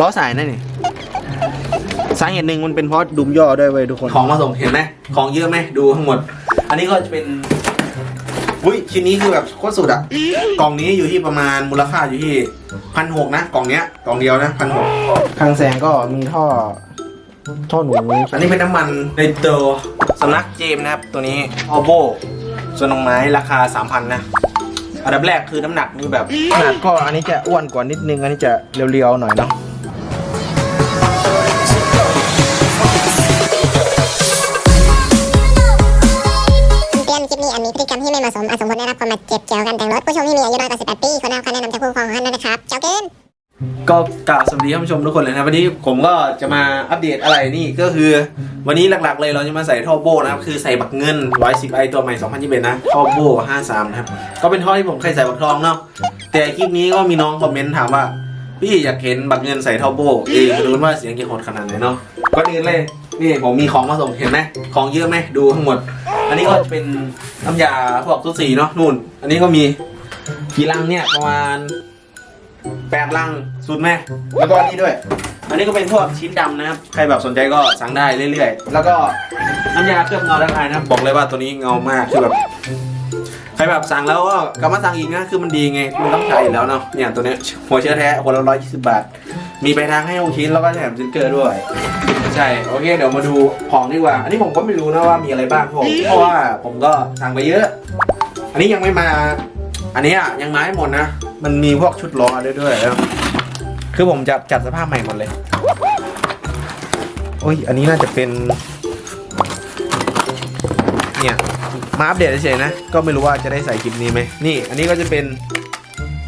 ล้อสายนั่นนี่สาเหตุหนึ่งมันเป็นเพราะดุมย่อด้วยเว้ยทุกคน ของมาส่งเห็นไหมของเยอะไหมดูทั้งหมด อันนี้ก็จะเป็นอุ้ยชิ้นนี้คือแบบโคตรสุดอะกล่องนี้อยู่ที่ประมาณมูลค่าอยู่ที่พันหกนะกล่องเนี้ยกล่องเดียวนะพันหกคลังแสงก็มีท่อท่อหนูอันนี้เป็นน้ำมันในตัวสำนักเจมส์นะครับ ตัวนี้ออโบส่วนดอกไม้ราคา 3,000 นะ อันดับแรกคือน้ำหนักนี่แบบขนาดก็อันนี้จะอ้วนกว่านิดนึง อันนี้จะเรียวๆหน่อยเนาะ มาเจ็บเกี่ยวกับการแต่งรถผู้ชมที่มีอายุน้อยกว่า18ปีควรได้รับคำแนะนำจากผู้ปกครองของท่านด้วยนะครับเจ้าเกินก็กล่าวสวัสดีท่านผู้ชมทุกคนเลยนะวันนี้ผมก็จะมาอัปเดตอะไรนี่ก็คือ วันนี้หลักๆเลยเราจะมาใส่ท่อโบนะครับคือใส่บักเงิน110ไอตัวใหม่2021นะท่อโบ53นะครับก็เป็นท่อที่ผมเคยใส่บักทองเนาะแต่คลิปนี้ก็มีน้องคอมเมนต์ถามว่า พี่อยากเห็นบักเงินใส่ท่อโบเองรู้ว่าเสียงจะโหดขนาดไหนเนาะก็อื่นเลยนี่ผมมีของมาส่งเห็นไหมของเยอะไหมดูทั้งหมด อันนี้ก็จะเป็นน้ำยาพวกทุกสีเนาะนู่น อันนี้ก็มีกี่ลังเนี่ยประมาณแปดลังสุดแม่แล้วก็อันนี้ด้วย อันนี้ก็เป็นพวกชิ้นดำนะครับ ใครแบบสนใจก็สั่งได้เรื่อยๆ แล้วก็น้ำยาเคลือบเงาด้านในนะครับบอกเลยว่าตัวนี้เงามากคือแบบ ใครแบบสั่งแล้วก็กลับมาสั่งอีกนะคือมันดีไงมันต้องใช้อยู่แล้วเนาะเนี่ยตัวเนี้ยหัวเชื้อแท้คนละร้อยยี่สิบบาท มีไปทางให้หกชิ้นแล้วก็แถมสติ๊กเกอร์ด้วย ใช่โอเคเดี๋ยวมาดูของดีกว่า อันนี้ผมก็ไม่รู้นะว่ามีอะไรบ้างผมเพราะว่าผมก็สั่งไปเยอะ อันนี้ยังไม่มา อันนี้อะยังมาไม่หมดนะมันมีพวกชุดล้อด้วยด้วยแล้วคือผมจะจัดสภาพใหม่หมดเลยโอ้ยอันนี้น่าจะเป็นเนี่ย มาอัปเดตเฉยๆนะ ก็ไม่รู้ว่าจะได้ใส่คลิปนี้ไหมนี่ อันนี้ก็จะเป็น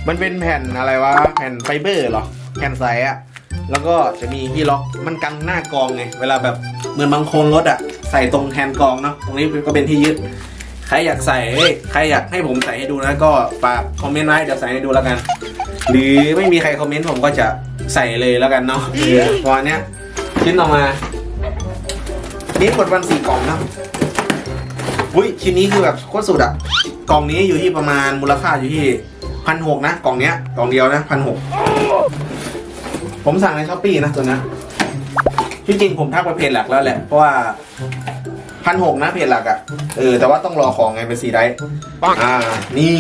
มันเป็นแผ่นอะไรวะ แผ่นไฟเบอร์เหรอ แผ่นใสอะแล้วก็จะมีที่ล็อก มันกันหน้ากองไง เวลาแบบเหมือนบางโคนรถอะใส่ตรงแฮนด์กองเนาะ ตรงนี้ก็เป็นที่ยึด ใครอยากใส่เอ้ยใครอยากให้ผมใส่ให้ดูนะ ก็ฝากคอมเมนต์ไว้เดี๋ยวใส่ให้ดูแล้วกัน หรือไม่มีใครคอมเมนต์ผมก็จะใส่เลยแล้วกันเนาะเออพอเนี้ยชิ้นต่อมา นี่กดวันสี่กล่องนะ อุ้ยชิ้นนี้คือแบบโคตรสุดอะกล่องนี้อยู่ที่ประมาณมูลค่าอยู่ที่พันหกนะกล่องเนี้ยกล่องเดียวนะพันหกผมสั่งในช้อปปี้นะตัวเนี้ยที่จริงผมทักไปเพจหลักแล้วแหละเพราะว่าพันหกนะเพจหลักอะเออแต่ว่าต้องรอของไงเป็นสีได้อ่า นี่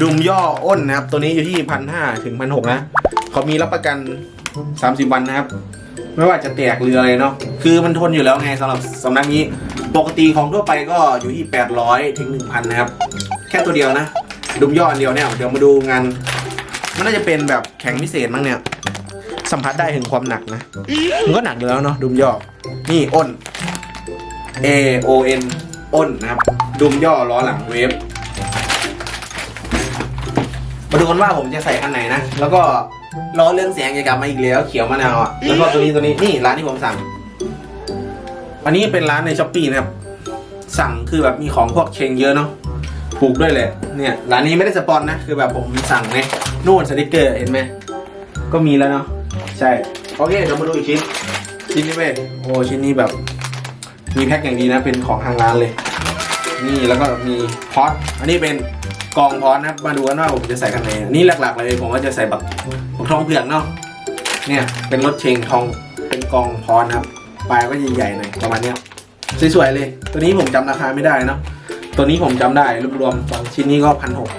ดุมย่ออ้นนะครับ ตัวนี้อยู่ที่พันห้าถึงพันหกนะเขามีรับประกัน30วันนะครับ ไม่ว่าจะแตกหรืออะไรเนาะคือมันทนอยู่แล้วไงสำหรับสำนักนี้ปกติของทั่วไปก็อยู่ที่ 800ถึง1,000 นะครับ แค่ตัวเดียวนะดุมย่ออันเดียวเนี่ยเดี๋ยวมาดูงาน มันน่าจะเป็นแบบแข็งพิเศษมั้งเนี่ย สัมผัสได้ถึงความหนักนะมันก็หนักอยู่แล้วเนาะดุมย่อนี่อ้น A O N อ้นนะครับ ดุมย่อล้อหลังเวฟมาดูกันว่าผมจะใส่คันไหนนะ แล้วก็ ล้อเรื่องเสียงจะกลับมาอีกแล้ว เขียวมะนาวอะแล้วก็ตัวนี้ตัวนี้นี่ร้านที่ผมสั่ง อันนี้เป็นร้านในช้อปปีนะครับ สั่งคือแบบมีของพวกเชงเยอะเนาะถูกด้วยเลยเนี่ยร้านนี้ไม่ได้สปอนนะ คือแบบผมสั่งเนี่ยนู่นสติกเกอร์เห็นไหมก็มีแล้วเนาะใช่โอเคเดี๋ยวมาดูอีกชิ้นชิ้นนี้เว้ยโอ้ชิ้นนี้แบบ มีแพ็คอย่างดีนะเป็นของทางร้านเลย นี่แล้วก็มีพอตอันนี้เป็นกองพอตนะครับมาดูกันว่าผมจะใส่กันไหนอันนี้หลักๆเลยผมว่าจะใส่แบบบัก ทองเผือกเนาะเนี่ยเป็นรถเชงทองเป็นกองพอตนะครับปลายก็ใหญ่ๆหน่อยประมาณเนี้ยสวยๆเลย ตัวนี้ผมจำราคาไม่ได้เนาะตัวนี้ผมจำได้รวมๆสองชิ้นนี้ก็พันหก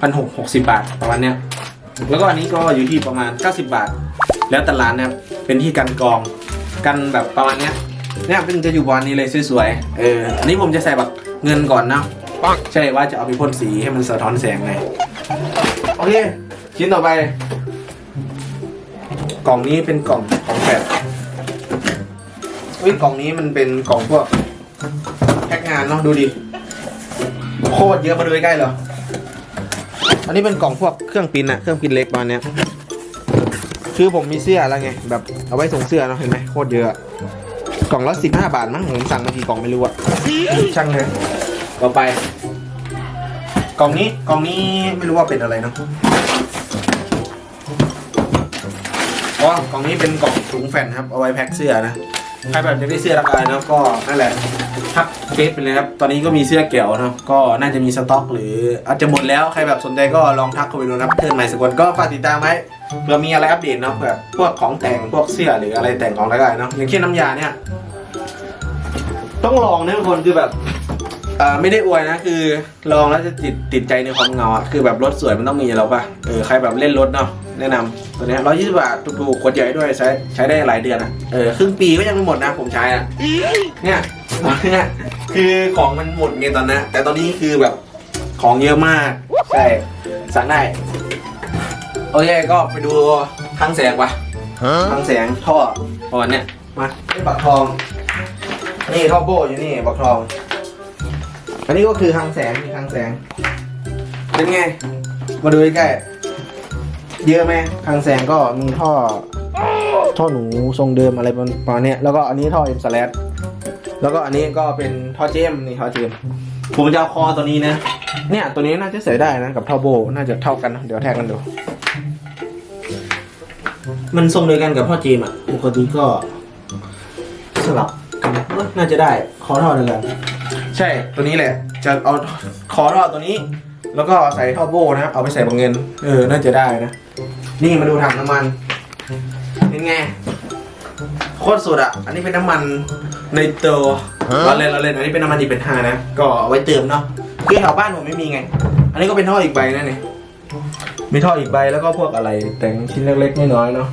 พันหกหกสิบาทประมาณเนี้ยแล้วก็อันนี้ก็อยู่ที่ประมาณ 90 บาท แล้วแต่ร้านนะครับเป็นที่กันกรองกันแบบประมาณเนี้ยเนี่ยเป็นจะอยู่บอลนี้เลยสวยๆเอออันนี้ผมจะใส่แบบเงินก่อนนะปังใช่ว่าจะเอาไปพ่นสีให้มันสะท้อนแสงไงโอเคชิ้นต่อไป กล่องนี้เป็นกล่องของแปดอุ้ยกล่องนี้มันเป็นกล่องพวกแพ็กงานเนาะดูดิโคตรเยอะมาดูใกล้ๆเหรออันนี้เป็นกล่องพวกเครื่องปริ้นอะเครื่องปริ้นเล็กประมาณเนี้ยคือผมมีเสื้อแล้วไงแบบเอาไว้ส่งเสื้อเนาะเห็นไหมโคตรเยอะกล่องละสิบห้าบาทมั้งผมสั่งมากี่กล่องไม่รู้อะช่างเลยต่อไป กล่องนี้กล่องนี้ไม่รู้ว่าเป็นอะไรเนาะ อ๋อกล่องนี้เป็นกล่องถุงแฟนครับ เอาไว้แพ็คเสื้อนะ ใครแบบจะได้เสื้อราคาเนะก็นั่นแหละทักเฟซไปเลยครับ ตอนนี้ก็มีเสื้อเกี่ยวนะก็น่าจะมีสต็อก หรืออาจจะหมดแล้ว ใครแบบสนใจก็ลองทักเข้าไปดูนะครับเทิร์นใหม่สกุลก็ฝากติดตามไว้เผื่อมีอะไรอัปเดตเนาะแบบพวกของแต่งพวกเสื้อหรืออะไรแต่งของอะไรก็ได้เนาะ อย่างเช่นน้ำยาเนี่ย ต้องลองนะทุกคนคือแบบอ่อไม่ได้อวยนะคือลองแล้วจะติดติดใจในความเงาอะคือแบบรถสวยมันต้องมีแล้วป่ะ เออใครแบบเล่นรถเนาะ แนะนำตัวเนี้ร้อยยี่สิบาทถูกๆกดใหญ่ด้วยใช้ใช้ได้หลายเดือนอะเออครึ่งปีก็ยังไม่หมดนะผมใช้อะเนี่ยตอนเนี้ยคือของมันหมดไงตอนนั้นแต่ตอนนี้คือแบบของเยอะมากใช่สั่งได้โอเคก็ไปดูทางแสงปะทางแสงท่อประมาณเนี้ยมาไอ้บักทอง นี่ท่อโบอยู่นี่บักทอง อันนี้ก็คือทางแสงนี่ทางแสงเป็นไง มาดูใกล้ๆ เยอะไหมทางแสงก็มีท่อ ท่อหนูทรงเดิมอะไรประมาณเนี้ยแล้วก็อันนี้ท่อเอ็มสแลแล้วก็อันนี้ก็เป็นท่อเจมนี่ท่อเจมผมจะเอาคอตัวนี้นะ เนี่ยตัวนี้น่าจะใส่ได้นะกับท่อโบ น่าจะเท่ากันนะเดี๋ยวแทกกันดู มันทรงเดียวกันกับพ่อเจมส์อะปกติก็สลับกันน่าจะได้คอท่อเดียวกันใช่ตัวนี้แหละ จะเอาคอท่อตัวนี้ แล้วก็ใส่ท่อโบนะ เอาไปใส่บังเงิน เออ น่าจะได้นะ นี่มาดูถังน้ำมันเป็นไงโคตรสุดอะ อันนี้เป็นน้ำมันในตัวเราเล่นเราเล่นอันนี้เป็นน้ำมันดีเป็นห้านะ ก็เอาไว้เติมเนาะคือแถวบ้านผมไม่มีไง อันนี้ก็เป็นท่ออีกใบนั่นเองมีท่ออีกใบแล้วก็พวกอะไรแต่งชิ้นเล็กๆน้อยๆเนาะ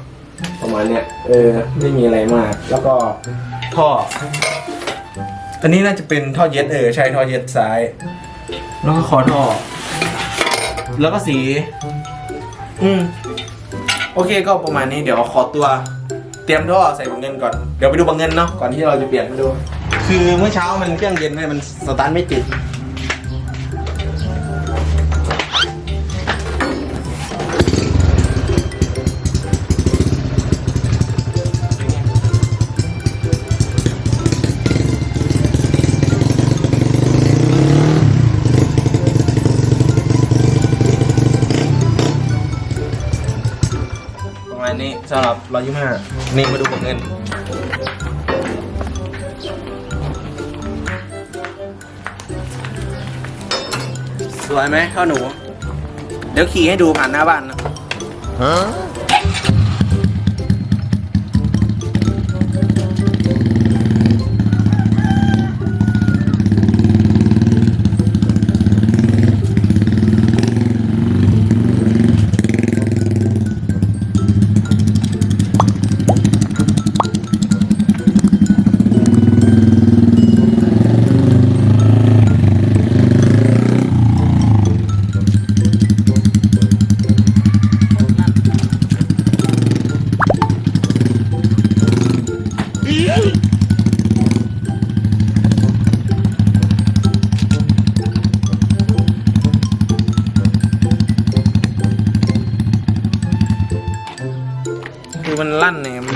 ประมาณเนี้ยเออไม่มีอะไรมาก แล้วก็ท่อ อันนี้น่าจะเป็นท่อเย็ดเออใช่ท่อเย็ดซ้าย แล้วก็คอท่อ แล้วก็สี อืม โอเคก็ประมาณนี้เดี๋ยวขอตัวเตรียมท่อใส่บังเงินก่อนเดี๋ยวไปดูบังเงินเนาะก่อนที่เราจะเปลี่ยนมาดู คือเมื่อเช้ามันเครื่องเย็นเลยมันสตาร์ทไม่ติด สำหรับร้อยยี่ห้านี่มาดูบังเงิน สวยไหมข้าวหนู เดี๋ยวขี่ให้ดูผ่านหน้าบ้านนะคื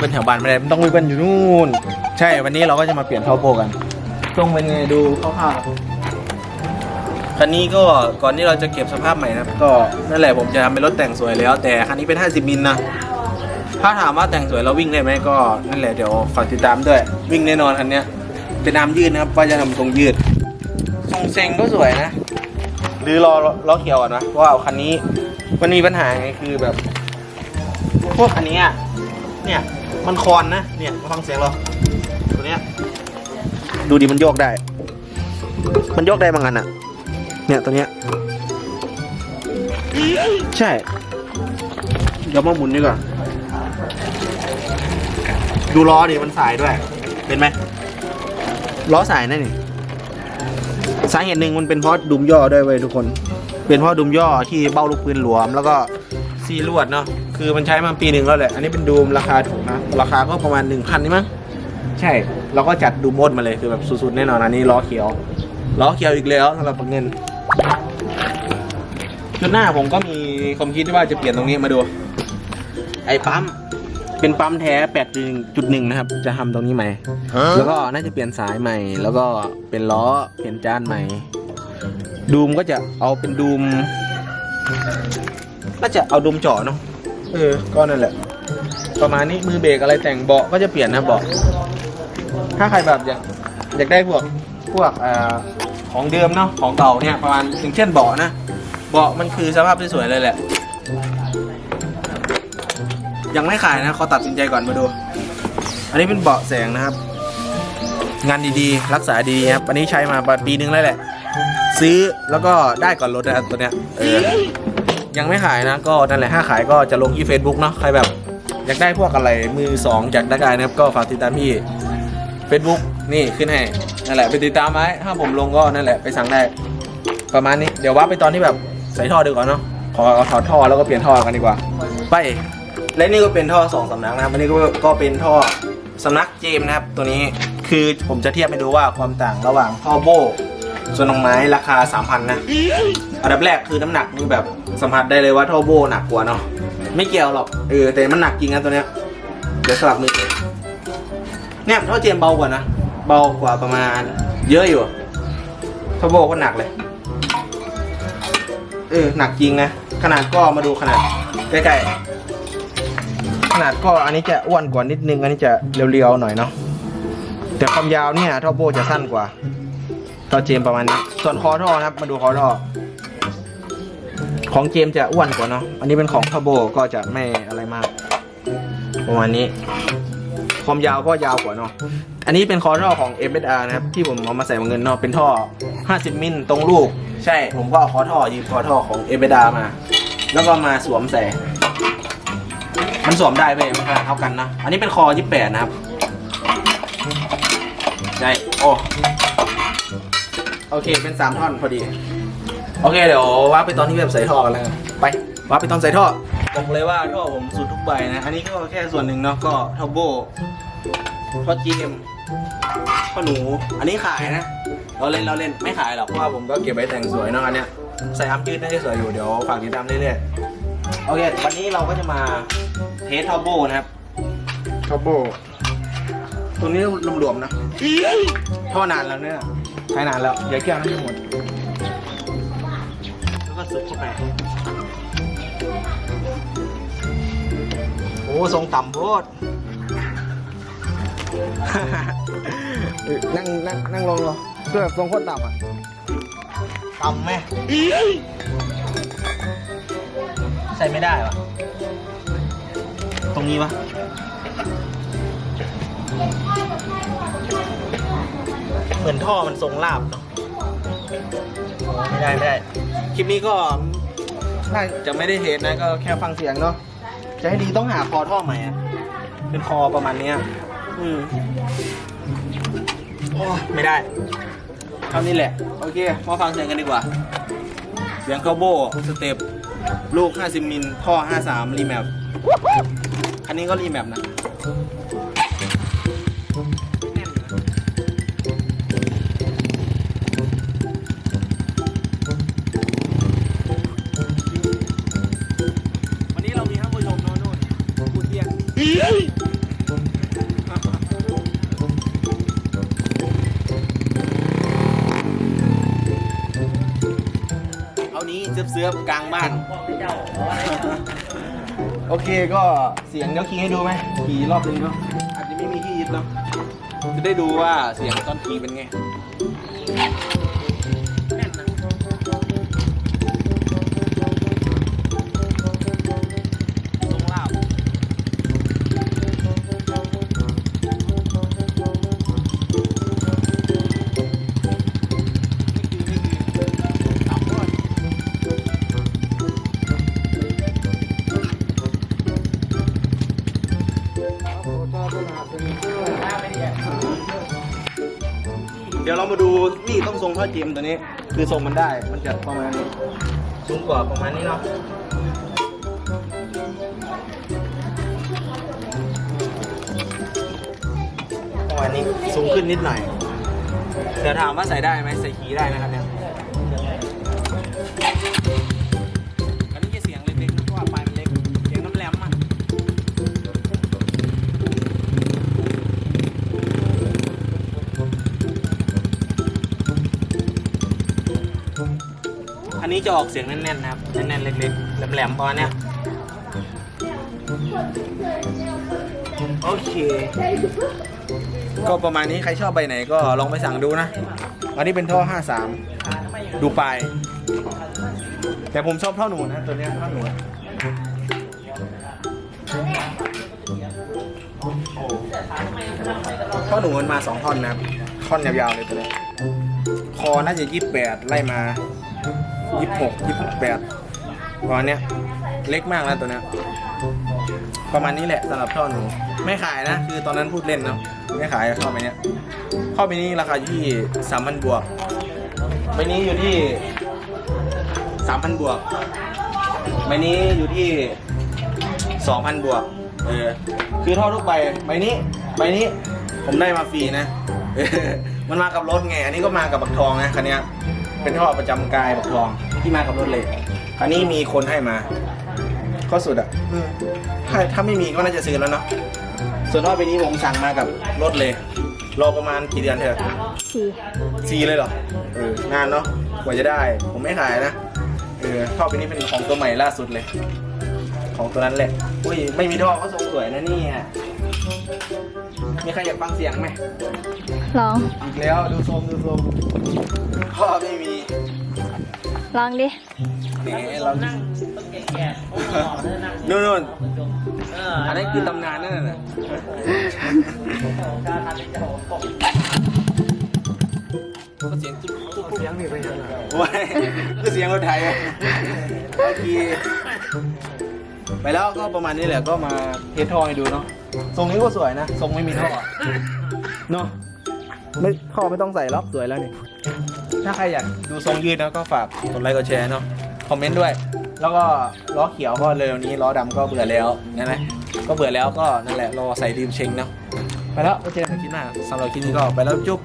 เนี่ยมันเป็นแถวบ้านไม่ได้มันต้องไปเป็นอยู่นู่น ใช่วันนี้เราก็จะมาเปลี่ยนท่อโบกันตรงเป็นไงดูคร่าวๆคันนี้ก็ก่อนที่เราจะเก็บสภาพใหม่นะครับก็นั่นแหละผมจะทำเป็นรถแต่งสวยแล้ว แต่คันนี้เป็น 50มิลนะถ้าถามว่าแต่งสวยแล้ววิ่งได้ไหมก็นั่นแหละเดี๋ยวฝากติดตามด้วย วิ่งแน่นอนคันเนี้ยเป็นน้ำยืดนะครับว่าจะทำทรงยืดทรงเซ็งก็สวยนะ หรือรอล้อเขียวก่อนนะเพราะว่าคันนี้มันมีปัญหาไงคือแบบ พวกอันเนี้ยเนี่ย มันคอนนะ เนี่ยมาฟังเสียงเราตัวเนี้ยดูดิมันโยกได้ มันโยกได้บางอันอะเนี่ยตัวเนี้ย ใช่ เดี๋ยวมาหมุนดีกว่า ดูล้อดิมันสายด้วยเห็นไหมล้อสายนั่นนี่สาเหตุหนึ่งมันเป็นเพราะดุมย่อด้วยเว้ยทุกคน เป็นเพราะดุมย่อที่เบ้าลูกปืนหลวมแล้วก็ ซีลวดเนาะคือมันใช้มาปีหนึ่งแล้วแหละ อันนี้เป็นดูมราคาถูกนะ ราคาก็ประมาณหนึ่งพันนี่มั้งใช่ เราก็จัดดูมดมาเลยคือแบบสุดๆแน่นอนอันนี้ล้อเขียวล้อเขียวอีกแล้วสำหรับเงินชุดหน้าผมก็มีความคิดว่าจะเปลี่ยนตรงนี้มาดู ไอ้ปั๊มเป็นปั๊มแท้8.1นะครับ จะทำตรงนี้ใหม่ แล้วก็น่าจะเปลี่ยนสายใหม่ แล้วก็เป็นล้อเปลี่ยนจานใหม่ ดูมก็จะเอาเป็นดูม น่าจะเอาดูมเจาะเนาะเออก็นั่นแหละ ประมาณนี้มือเบรกอะไรแต่งเบาะก็จะเปลี่ยนนะเบาะถ้าใครแบบอยากอยากได้พวกพวกอของเดิมเนาะของเก่าเนี่ยประมาณอย่างเช่นเบาะนะเบาะมันคือสภาพสวยๆเลยแหละ ยังไม่ขายนะขอตัดสินใจก่อนมาดู อันนี้เป็นเบาะแสงนะครับ งานดีๆ รักษาดีครับอันนี้ใช้มาปีนึงแล้วแหละ ซื้อแล้วก็ได้ก่อนรถนะครับตัวเนี้ยเออ ยังไม่ขายนะก็นั่นแหละถ้าขายก็จะลงที่ Facebook เนาะใครแบบอยากได้พวกอะไรมือสองจากนักกายนะครับก็ฝากติดตามที่ Facebook นี่ขึ้นให้นั่นแหละไปติดตามไว้ถ้าผมลงก็นั่นแหละไปสั่งได้ ประมาณนี้เดี๋ยวว่าไปตอนที่แบบใส่ท่อดีกว่าเนาะขอเอาถอดท่อแล้วก็เปลี่ยนท่อกันดีกว่า ไปและนี่ก็เป็นท่อสองสำนักนะครับอันนี้ก็ก็เป็นท่อสำนักเจมส์นะครับ ตัวนี้คือผมจะเทียบให้ดูว่าความต่างระหว่างท่อโบส่วนของไม้ราคา 3,000 นะ อันดับแรกคือน้ำหนักนี่แบบ สัมผัสได้เลยว่าท่อโบหนักกว่าเนาะไม่เกี่ยวหรอกเออแต่มันหนักจริงนะตัวเนี้ยเดี๋ยวสลับมือเนี่ยท่อเจมเบากว่านะเบากว่าประมาณ เยอะอยู่ท่อโบก็หนักเลยเออหนักจริงนะขนาดก็มาดูขนาดใกล้ๆขนาดก็อันนี้จะอ้วนกว่านิดนึงอันนี้จะเรียวๆหน่อยเนาะแต่ความยาวเนี่ยท่อโบจะสั้นกว่าท่อเจมประมาณนี้ส่วนคอท่อนะครับ มาดูคอท่อ ของเจมจะอ้วนกว่าเนาะ อันนี้เป็นของท่อโบก็จะไม่อะไรมากประมาณนี้ความยาวก็ยาวกว่าเนาะ อันนี้เป็นคอท่อของ f s r นะครับ ที่ผมเอามาใส่เงินเนาะ เป็นท่อ 50 มิลตรงลูก ใช่ ผมก็เอาคอท่อยืมคอท่อของ f s r มา แล้วก็มาสวมใส่ มันสวมได้ไปมันขนาดเท่ากันนะ อันนี้เป็นคอ 28 นะครับ ใช่ โอ้ โอเค เป็น 3 ท่อนพอดี โอเคเดี๋ยวว่าไปตอนที่แบบใส่ท่อกันแล้วกันไปว่าไปตอนใส่ท่อบอกเลยว่าท่อผมสุดทุกใบนะ อันนี้ก็แค่ส่วนหนึ่งเนาะก็ท่อโบท่อจีเอ็มท่อหนู อันนี้ขายนะ เราเล่นเราเล่นไม่ขายหรอกเพราะว่าผมก็เก็บไว้แต่งสวยเนาะอันเนี้ยใส่อัมยืดน่าจะสวยอยู่เดี๋ยวฝากติดตามเรื่อยๆโอเควันนี้เราก็จะมาเทสท่อโบนะครับท่อโบตัวนี้รวมๆนะท่อนานแล้วเนี่ยใช้นานแล้วเดี๋ยวแก้วนั้นจะหมด แล้วก็สุดเข้าไปโอ้ทรงต่ำโพดเออนั่งนั่งนั่งลงเหรอเพื่อแบบทรงโคตรต่ำอะต่ำไหมใส่ไม่ได้วะตรงนี้วะเหมือนท่อมันทรงลาบเนาะไม่ได้ ไม่ได้ คลิปนี้ก็น่าจะไม่ได้เทสนนะ ก็แค่ฟังเสียงเนาะ จะให้ดีต้องหาคอท่อใหม่อะเป็นคอประมาณเนี้ย อืมโอ้ยไม่ได้เท่านี้แหละ โอเค มาฟังเสียงกันดีกว่า เสียงคาโบสเต็ปลูก 50 มิล ท่อ 53 รีแมปอันนี้ก็รีแมปนะ นี้เสื้อๆกลางบ้าน โอเคก็เสียงเดี๋ยวขี่ให้ดูไหมขี่รอบนึงเนาะอาจจะไม่มีที่ยึดเนาะจะได้ดูว่าเสียงตอนขี่เป็นไง เดี๋ยวเรามาดูนี่ต้องทรงท่อเจมตัวนี้ คือทรงมันได้ มันจะประมาณนี้สูงกว่าประมาณนี้เนาะประมาณนี้สูงขึ้นนิดหน่อยแต่ถามว่าใส่ได้ไหมใส่ขี่ได้นะครับเนี่ย นี้จะออกเสียงแน่นๆนะครับ แน่นๆเล็กๆแหลมๆประมาณเนี้ยโอเค ก็ประมาณนี้ใครชอบใบไหนก็ลองไปสั่งดูนะ อันนี้เป็นท่อ 53 ดูปลาย แต่ผมชอบท่อหนูนะ ตัวเนี้ยท่อหนูท่อหนูมันมาสองท่อนนะครับท่อนยาวๆเลยตัวเนี้ยคอน่าจะยี่สิบแปดไล่มา ยี่สิบหกยี่สิบแปดประมาณเนี้ยเล็กมากนะตัวเนี้ยประมาณนี้แหละสำหรับท่อหนู ไม่ขายนะ คือตอนนั้นพูดเล่นเนาะไม่ขายท่อไปเนี้ยท่อไปนี้ราคาอยู่ที่สามพันบวกใบนี้อยู่ที่สามพันบวกใบนี้อยู่ที่สองพันบวกเออคือท่อทุกใบใบนี้ใบนี้ผมได้มาฟรีนะมันมากับรถไง อันนี้ก็มากับบักทองนะคันเนี้ย เป็นท่อประจำกายบักทองที่มากับรถเลยคันนี้มีคนให้มาก็สุดอะเออถ้าถ้าไม่มีก็น่าจะซื้อแล้วเนาะส่วนท่อไปนี้ผมสั่งมากับรถเลย รอประมาณกี่เดือนเถอะสี่ซีเลยเหรอเออนานเนาะกว่าจะได้ ผมไม่ขายนะเออท่อไปนี้เป็นของตัวใหม่ล่าสุดเลย ของตัวนั้นแหละอุ้ยไม่มีท่อก็ทรงสวยนะเนี่ย มีใครอยากฟังเสียงไหมลอง อีกแล้วดูทรงดูทรงท่อไม่มีลองดิแหมเรานู่นนู่นอันนั้นคือตำนานนั่นน่ะก็เสียงตุ๊บตุ๊บตุ๊บเสียงนี่เป็นยังไงโอ้ยคือเสียงรถไทยอะเมื่อกี้ไปแล้วก็ประมาณนี้แหละก็มาเทสท่อให้ดูเนาะ ทรงนี้ก็สวยนะ ทรงไม่มีท่อเนาะไม่ท่อไม่ต้องใส่ล็อกสวยแล้วนี่ ถ้าใครอยากดูทรงยืดนะก็ฝากกดไลค์กดแชร์เนาะ คอมเมนต์ด้วย แล้วก็ล้อเขียวก็เร็วนี้ล้อดำก็เบื่อแล้วนั่นแหละก็เบื่อแล้วก็นั่นแหละรอใส่ดีมเชงเนาะ ไปแล้วไปเจอกันคลิปหน้าสำหรับคลิปนี้ก็ไปแล้วจุ๊บ